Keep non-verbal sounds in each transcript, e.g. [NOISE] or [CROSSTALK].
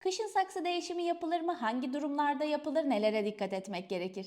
Kışın saksı değişimi yapılır mı? Hangi durumlarda yapılır? Nelere dikkat etmek gerekir?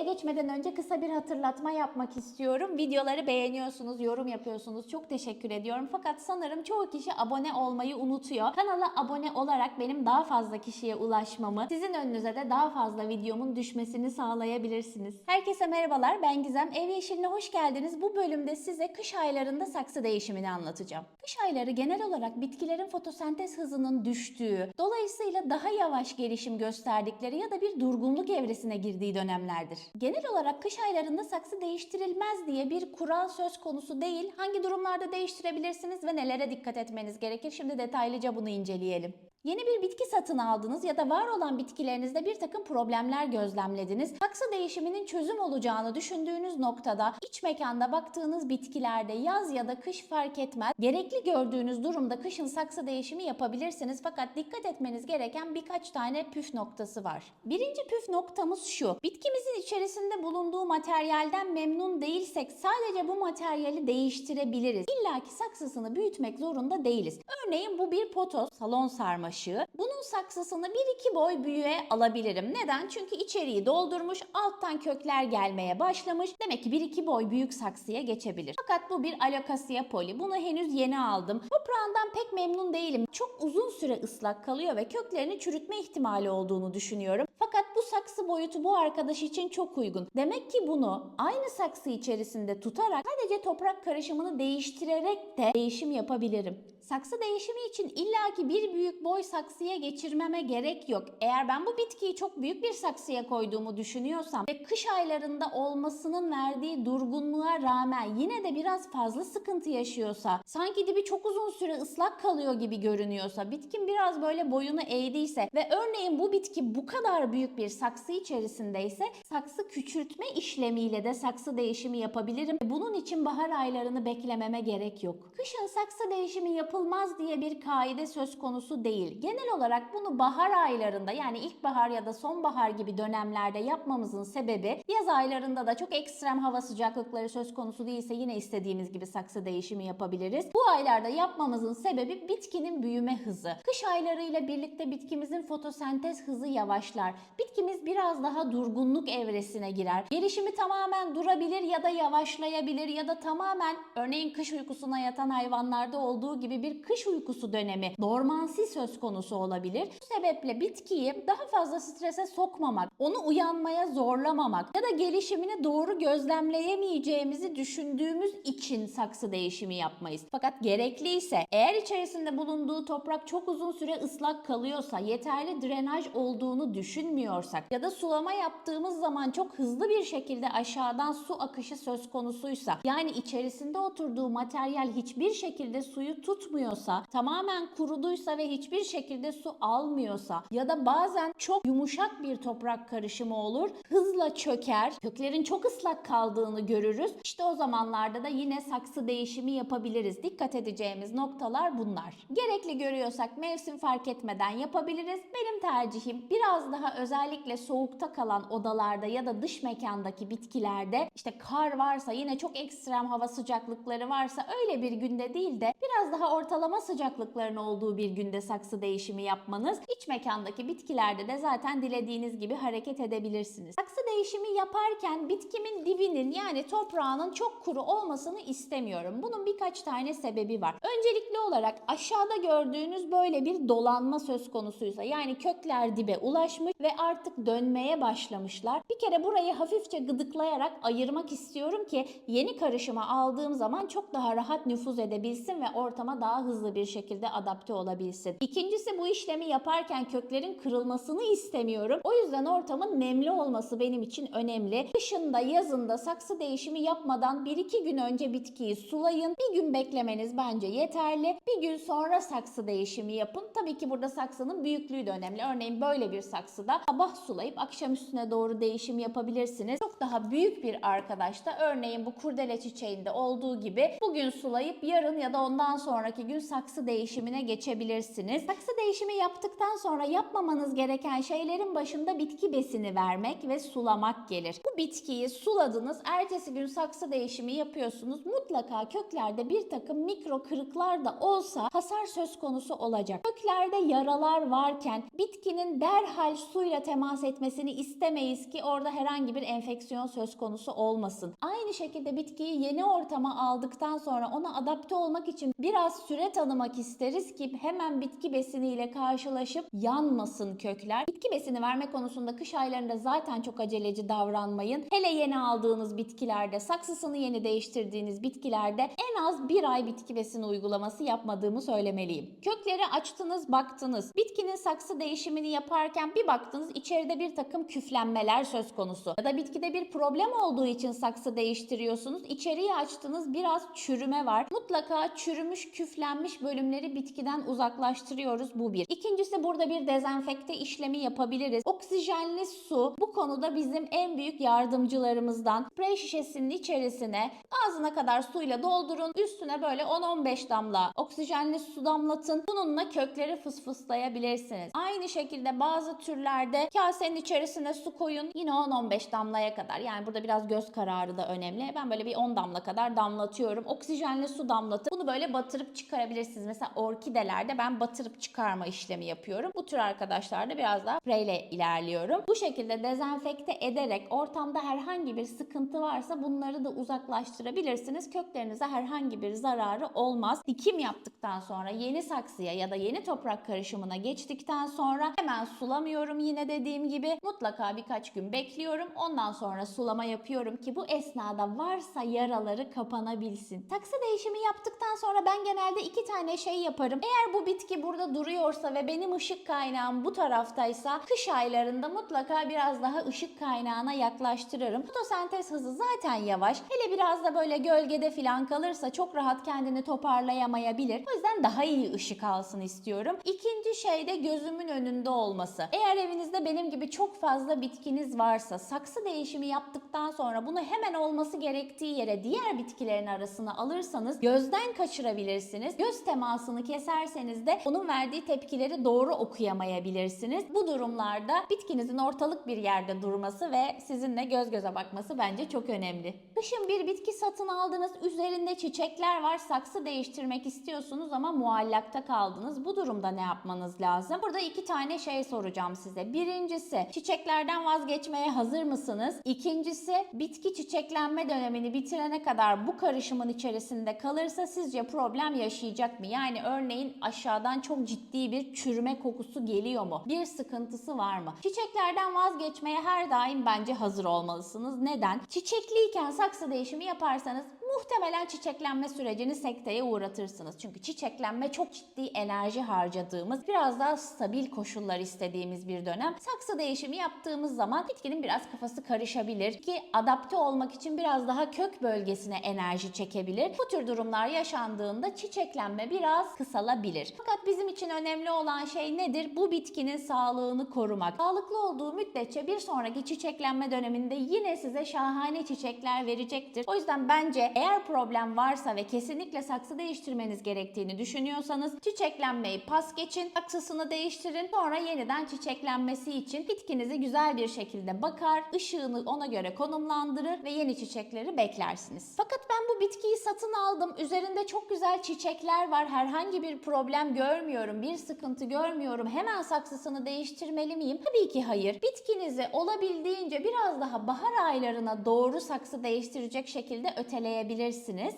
Videoya geçmeden önce kısa bir hatırlatma yapmak istiyorum. Videoları beğeniyorsunuz, yorum yapıyorsunuz. Çok teşekkür ediyorum. Fakat sanırım çoğu kişi abone olmayı unutuyor. Kanala abone olarak benim daha fazla kişiye ulaşmamı, sizin önünüze de daha fazla videomun düşmesini sağlayabilirsiniz. Herkese merhabalar. Ben Gizem. Ev Yeşiline hoş geldiniz. Bu bölümde size kış aylarında saksı değişimini anlatacağım. Kış ayları genel olarak bitkilerin fotosentez hızının düştüğü, dolayısıyla daha yavaş gelişim gösterdikleri ya da bir durgunluk evresine girdiği dönemlerdir. Genel olarak kış aylarında saksı değiştirilmez diye bir kural söz konusu değil. Hangi durumlarda değiştirebilirsiniz ve nelere dikkat etmeniz gerekir? Şimdi detaylıca bunu inceleyelim. Yeni bir bitki satın aldınız ya da var olan bitkilerinizde bir takım problemler gözlemlediniz. Saksı değişiminin çözüm olacağını düşündüğünüz noktada iç mekanda baktığınız bitkilerde yaz ya da kış fark etmez. Gerekli gördüğünüz durumda kışın saksı değişimi yapabilirsiniz fakat dikkat etmeniz gereken birkaç tane püf noktası var. Birinci püf noktamız şu. Bitkimizin içerisinde bulunduğu materyalden memnun değilsek sadece bu materyali değiştirebiliriz. İlla ki saksısını büyütmek zorunda değiliz. Örneğin bu bir potos, salon sarmaşığı. Bunun saksısını 1-2 boy büyüğe alabilirim. Neden? Çünkü içeriği doldurmuş, alttan kökler gelmeye başlamış. Demek ki 1-2 boy büyük saksıya geçebilir. Fakat bu bir alokasiya poli. Bunu henüz yeni aldım. Toprağından pek memnun değilim. Çok uzun süre ıslak kalıyor ve köklerini çürütme ihtimali olduğunu düşünüyorum. Fakat bu saksı boyutu bu arkadaş için çok uygun. Demek ki bunu aynı saksı içerisinde tutarak sadece toprak karışımını değiştirerek de değişim yapabilirim. Saksı değişimi için illaki bir büyük boy saksıya geçirmeme gerek yok. Eğer ben bu bitkiyi çok büyük bir saksıya koyduğumu düşünüyorsam ve kış aylarında olmasının verdiği durgunluğa rağmen yine de biraz fazla sıkıntı yaşıyorsa, sanki dibi çok uzun süre ıslak kalıyor gibi görünüyorsa, bitkin biraz böyle boyunu eğdiyse ve örneğin bu bitki bu kadar büyük bir saksı içerisindeyse saksı küçültme işlemiyle de saksı değişimi yapabilirim. Bunun için bahar aylarını beklememe gerek yok. Kışın saksı değişimi yapılmaz diye bir kaide söz konusu değil. Genel olarak bunu bahar aylarında yani ilkbahar ya da sonbahar gibi dönemlerde yapmamızın sebebi yaz aylarında da çok ekstrem hava sıcaklıkları söz konusu değilse yine istediğimiz gibi saksı değişimi yapabiliriz. Bu aylarda yapmamızın sebebi bitkinin büyüme hızı. Kış aylarıyla birlikte bitkimizin fotosentez hızı yavaşlar. Bitkimiz biraz daha durgunluk evresine girer. Gelişimi tamamen durabilir ya da yavaşlayabilir ya da tamamen örneğin kış uykusuna yatan hayvanlarda olduğu gibi bir kış uykusu dönemi, dormansi söz konusu olabilir. Bu sebeple bitkiyi daha fazla strese sokmamak, onu uyanmaya zorlamamak ya da gelişimini doğru gözlemleyemeyeceğimizi düşündüğümüz için saksı değişimi yapmayız. Fakat gerekliyse eğer içerisinde bulunduğu toprak çok uzun süre ıslak kalıyorsa, yeterli drenaj olduğunu düşünmüyorsak ya da sulama yaptığımız zaman çok hızlı bir şekilde aşağıdan su akışı söz konusuysa yani içerisinde oturduğu materyal hiçbir şekilde suyu tutmuyorsa, tamamen kuruduysa ve hiçbir şekilde su almıyorsa ya da bazen çok yumuşak bir toprak karışımı olur, hızla çöker, köklerin çok ıslak kaldığını görürüz. İşte o zamanlarda da yine saksı değişimi yapabiliriz. Dikkat edeceğimiz noktalar bunlar. Gerekli görüyorsak mevsim fark etmeden yapabiliriz. Benim tercihim biraz daha özellikle soğukta kalan odalarda ya da dış mekandaki bitkilerde işte kar varsa yine çok ekstrem hava sıcaklıkları varsa öyle bir günde değil de biraz daha ortalama sıcaklıkların olduğu bir günde saksı değişimi yapmanız. İç mekandaki bitkilerde de zaten dilediğiniz gibi hareket edebilirsiniz. Saksı değişimi yaparken bitkimin dibinin yani toprağının çok kuru olmasını istemiyorum. Bunun birkaç tane sebebi var. Öncelikli olarak aşağıda gördüğünüz böyle bir dolanma söz konusuysa yani kökler dibe ulaşmış ve artık dönmeye başlamışlar. Bir kere burayı hafifçe gıdıklayarak ayırmak istiyorum ki yeni karışıma aldığım zaman çok daha rahat nüfuz edebilsin ve ortama daha hızlı bir şekilde adapte olabilsin. İkincisi bu işlemi yaparken köklerin kırılmasını istemiyorum. O yüzden ortamın nemli olması benim için önemli. Kışında yazında saksı değişimi yapmadan 1-2 gün önce bitkiyi sulayın. Bir gün beklemeniz bence yeterli. Bir gün sonra saksı değişimi yapın. Tabii ki burada saksının büyüklüğü de önemli. Örneğin böyle bir saksıda sabah sulayıp akşam üstüne doğru değişim yapabilirsiniz. Çok daha büyük bir arkadaşta örneğin bu kurdele çiçeğinde olduğu gibi bugün sulayıp yarın ya da ondan sonraki gün saksı değişimine geçebilirsiniz. Saksı değişimi yaptıktan sonra yapmamanız gereken şeylerin başında bitki besini vermek ve sulamak gelir. Bu bitkiyi suladınız, ertesi gün saksı değişimi yapıyorsunuz. Mutlaka köklerde bir takım mikro kırıklar da olsa hasar söz konusu olacak. Köklerde yaralar varken bitkinin derhal suyla temas etmesini istemeyiz ki orada herhangi bir enfeksiyon söz konusu olmasın. Aynı şekilde bitkiyi yeni ortama aldıktan sonra ona adapte olmak için biraz süre tanımak isteriz ki hemen bitki besiniyle karşılaşıp yanmasın kökler. Bitki besini verme konusunda kış aylarında zaten çok aceleci davranmayın. Hele yeni aldığınız bitkilerde, saksısını yeni değiştirdiğiniz bitkilerde en az bir ay bitki besini uygulaması yapmadığımı söylemeliyim. Kökleri açtınız, baktınız. Bitkinin saksı değişimini yaparken bir baktınız içeride bir takım küflenmeler söz konusu. Ya da bitkide bir problem olduğu için saksı değiştiriyorsunuz. İçeriği açtınız biraz çürüme var. Mutlaka çürümüş, küflenmiş bölümleri bitkiden uzaklaştırıyoruz. Bu bir. İkincisi burada bir dezenfekte işlemi yapabiliriz. Oksijenli su bu konuda bizim en büyük yardımcılarımızdan. Sprey şişesinin içerisine ağzına kadar suyla doldurun. Üstüne böyle 10-15 damla oksijenli su damlatın. Bununla kökleri fısfıslayabilirsiniz. Aynı şekilde bazı türlerde kasenin içerisine su koyun. Yine 10-15 damlaya kadar. Yani burada biraz göz kararı da önemli. Ben böyle bir 10 damla kadar damlatıyorum. Oksijenli su damlatıp bunu böyle batırıp çıkarabilirsiniz. Mesela orkidelerde ben batırıp çıkarma işlemi yapıyorum. Bu tür arkadaşlarda biraz daha spreyle ilerliyorum. Bu şekilde dezenfekte ederek ortamda herhangi bir sıkıntı varsa bunları da uzaklaştırabilirsiniz. Köklerinize herhangi bir zararı olmaz. Dikim yaptıktan sonra yeni saksıya ya da yeni toprak karışımına geçtikten sonra hemen sulamıyorum yine dediğim gibi. Mutlaka birkaç gün bekliyorum. Ondan sonra sulama yapıyorum ki bu esnada varsa yaraları kapanabilsin. Saksı değişimi yaptıktan sonra ben genelde iki tane şey yaparım. Eğer bu bitki burada duruyorsa ve benim ışık kaynağım bu taraftaysa kış aylarında mutlaka biraz daha ışık kaynağına yaklaştırırım. Fotosentez hızı zaten yavaş. Hele biraz da böyle gölgede falan kalırsa çok rahat kendini toparlayamayabilir. O yüzden daha iyi ışık alsın istiyorum. İkinci şey de gözümün önünde olması. Eğer evinizde benim gibi çok fazla bitkiniz varsa saksı değişimi yaptıktan sonra bunu hemen olması gerektiği yere diğer bitkilerin arasına alırsanız gözden kaçırabilirsiniz. Göz temasını keserseniz de onun verdiği tepkileri doğru okuyamayabilirsiniz. Bu durumlarda bitkinizin ortalık bir yerde durması ve sizinle göz göze bakması bence çok önemli. Kışın bir bitki satın aldınız, üzerinde çiçekler var, saksı değiştirmek istiyorsunuz ama muallakta kaldınız. Bu durumda ne yapmanız lazım? Burada iki tane şey soracağım size. Birincisi, çiçeklerden vazgeçmeye hazır mısınız? İkincisi, bitki çiçeklenme dönemini bitirene kadar bu karışımın içerisinde kalırsa sizce problem yaşayacak mı? Yani örneğin aşağıdan çok ciddi bir çürüme kokusu geliyor mu? Bir sıkıntısı var mı? Çiçeklerden vazgeçmeye her daim bence hazır olmalısınız. Neden? Çiçekliyken saksı değişimi yaparsanız muhtemelen çiçeklenme sürecini sekteye uğratırsınız. Çünkü çiçeklenme çok ciddi enerji harcadığımız, biraz daha stabil koşullar istediğimiz bir dönem. Saksı değişimi yaptığımız zaman bitkinin biraz kafası karışabilir ki adapte olmak için biraz daha kök bölgesine enerji çekebilir. Bu tür durumlar yaşandığında çiçeklenme biraz kısalabilir. Fakat bizim için önemli olan şey nedir? Bu bitkinin sağlığını korumak. Sağlıklı olduğu müddetçe bir sonraki çiçeklenme döneminde yine size şahane çiçekler verecektir. O yüzden bence eğer problem varsa ve kesinlikle saksı değiştirmeniz gerektiğini düşünüyorsanız çiçeklenmeyi pas geçin, saksısını değiştirin. Sonra yeniden çiçeklenmesi için bitkinizi güzel bir şekilde bakar, ışığını ona göre konumlandırır ve yeni çiçekleri beklersiniz. Fakat ben bu bitkiyi satın aldım. Üzerinde çok güzel çiçekler var. Herhangi bir problem görmüyorum, bir sıkıntı görmüyorum. Hemen saksısını değiştirmeli miyim? Tabii ki hayır. Bitkinizi olabildiğince biraz daha bahar aylarına doğru saksı değiştirecek şekilde öteleyebilirsiniz.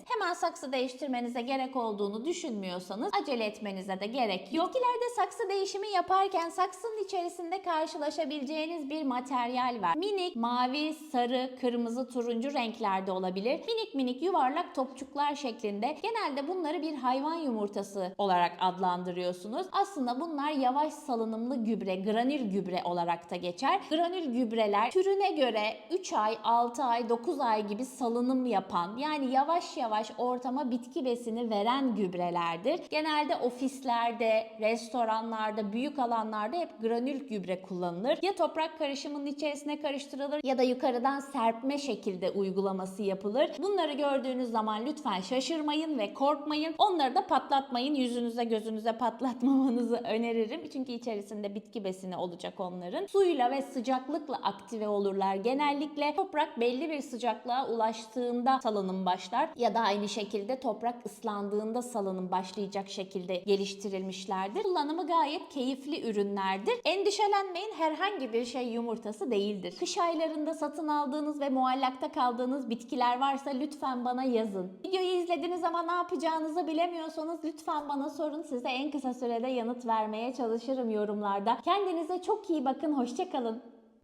Hemen saksı değiştirmenize gerek olduğunu düşünmüyorsanız acele etmenize de gerek yok. Bitkilerde saksı değişimi yaparken saksının içerisinde karşılaşabileceğiniz bir materyal var. Minik mavi, sarı, kırmızı, turuncu renklerde olabilir. Minik minik yuvarlak topçuklar şeklinde. Genelde bunları bir hayvan yumurtası olarak adlandırıyorsunuz. Aslında bunlar yavaş salınımlı gübre, granül gübre olarak da geçer. Granül gübreler türüne göre 3 ay, 6 ay, 9 ay gibi salınım yapan yani Yani yavaş yavaş ortama bitki besini veren gübrelerdir. Genelde ofislerde, restoranlarda, büyük alanlarda hep granül gübre kullanılır. Ya toprak karışımının içerisine karıştırılır ya da yukarıdan serpme şekilde uygulaması yapılır. Bunları gördüğünüz zaman lütfen şaşırmayın ve korkmayın. Onları da patlatmayın. Yüzünüze gözünüze patlatmamanızı [LAUGHS] öneririm. Çünkü içerisinde bitki besini olacak onların. Suyla ve sıcaklıkla aktive olurlar. Genellikle toprak belli bir sıcaklığa ulaştığında salınım başlar ya da aynı şekilde toprak ıslandığında salınım başlayacak şekilde geliştirilmişlerdir. Kullanımı gayet keyifli ürünlerdir. Endişelenmeyin herhangi bir şey yumurtası değildir. Kış aylarında satın aldığınız ve muallakta kaldığınız bitkiler varsa lütfen bana yazın. Videoyu izlediğiniz zaman ne yapacağınızı bilemiyorsanız lütfen bana sorun. Size en kısa sürede yanıt vermeye çalışırım yorumlarda. Kendinize çok iyi bakın. Hoşçakalın.